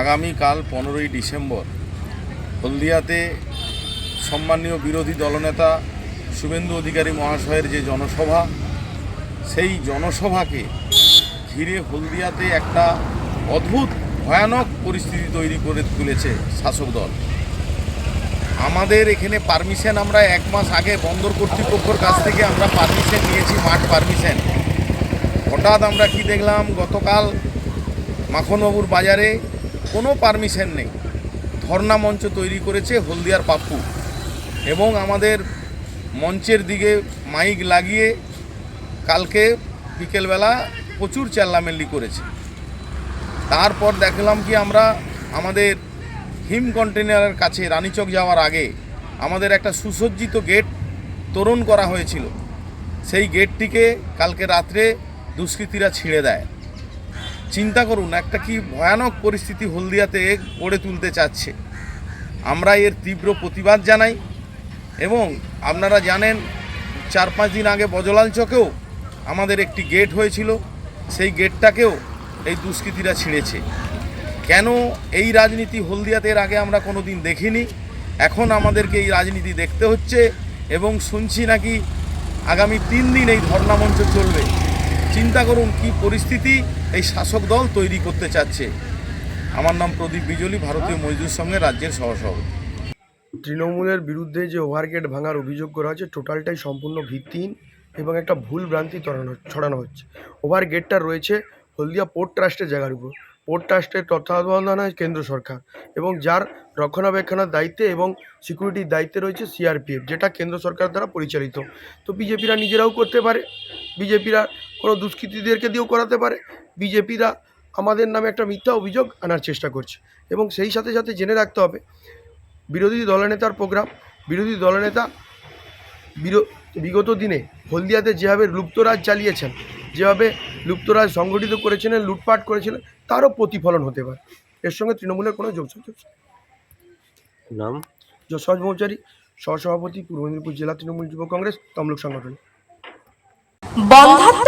আগামীকাল পনেরোই ডিসেম্বর হলদিয়াতে সম্মানীয় বিরোধী দলনেতা শুভেন্দু অধিকারী মহাশয়ের যে জনসভা, সেই জনসভাকে ঘিরে হলদিয়াতে একটা অদ্ভুত, ভয়ানক পরিস্থিতি তৈরি করে তুলেছে শাসক দল। আমাদের এখানে পারমিশন আমরা এক মাস আগে বন্দর কর্তৃপক্ষের কাছ থেকে আমরা পারমিশন নিয়েছি, মাঠ পারমিশন। হঠাৎ আমরা কি দেখলাম, গতকাল মাখনবাবুর বাজারে কোনো পারমিশন নেই। ধর্ণা মঞ্চ তৈরি করেছে হলদিয়ার পাপ্পু এবং আমাদের মঞ্চের দিকে মাইক লাগিয়ে কালকে বিকেলবেলা প্রচুর চেল্লামেল্লি করেছে। তারপর দেখলাম কি আমরা আমাদের হিম কন্টেনারের কাছে রানীচক যাওয়ার আগে আমাদের একটা সুসজ্জিত গেট তোরণ করা হয়েছিল। সেই গেটটিকে কালকে রাত্রে দুষ্কৃতীরা ছিঁড়ে দেয়। চিন্তা করুন, একটা কি ভয়ানক পরিস্থিতি হলদিয়াতে গড়ে তুলতে চাচ্ছে। আমরা এর তীব্র প্রতিবাদ জানাই এবং আপনারা জানেন, চার পাঁচ দিন আগে বজলাল চকেও আমাদের একটি গেট হয়েছিল। সেই গেটটাকেও এই দুষ্কৃতীরা ছিঁড়েছে। কেন এই রাজনীতি হলদিয়াতে এর আগে আমরা কোনো দিন দেখিনি? এখন আমাদেরকে এই রাজনীতি দেখতে হচ্ছে এবং শুনছি নাকি আগামী তিন দিন এই ধর্ণামঞ্চ চলবে। চিন্তা করুন কি পরিস্থিতি এই শাসক দল তৈরি করতে চাচ্ছে। আমার নাম প্রদীপ বিজলি, ভারতীয় মজদুর সঙ্গে রাজ্যের সহসভাপতি। তৃণমূলের বিরুদ্ধে যে ওভারগেট ভাঙার অভিযোগ করা হচ্ছে, টোটালটাই সম্পূর্ণ ভিত্তিহীন এবং একটা ভুল ভ্রান্তি ছড়ানো হচ্ছে। ওভার গেটটা রয়েছে হলদিয়া পোর্ট ট্রাস্টের জায়গার উপর। পোর্ট ট্রাস্টের তত্ত্বাবধানে কেন্দ্র সরকার এবং যার রক্ষণাবেক্ষণের দায়িত্বে এবং সিকিউরিটির দায়িত্বে রয়েছে সিআরপিএফ, যেটা কেন্দ্র সরকার দ্বারা পরিচালিত। তো বিজেপিরা নিজেরাও করতে পারে। বিজেপিরা কোনো দুষ্কৃতীদেরকে দিয়েও করাতে পারে। বিজেপিরা আমাদের নামে একটা মিথ্যা অভিযোগ আনার চেষ্টা করছে এবং সেই সাথে সাথে জেনে রাখতে হবে বিরোধী দলনেতার প্রোগ্রাম বিরোধী দলনেতা বিরো- বিগত দিনে হলদিয়াতে যেভাবে লুপ্তরাজ চালিয়েছেন যেভাবে লুপ্তরাজ সংগঠিত করেছিলেন লুটপাট করেছিলেন তারও প্রতিফলন হতে পারে। এর সঙ্গে তৃণমূলের কোনো যোগসূত্র নাম? যশরাজ মৌচারী সহসভাপতি পূর্ব মেদিনীপুর জেলা তৃণমূল যুব কংগ্রেস তমলুক সংগঠন। বন্ধাত্ম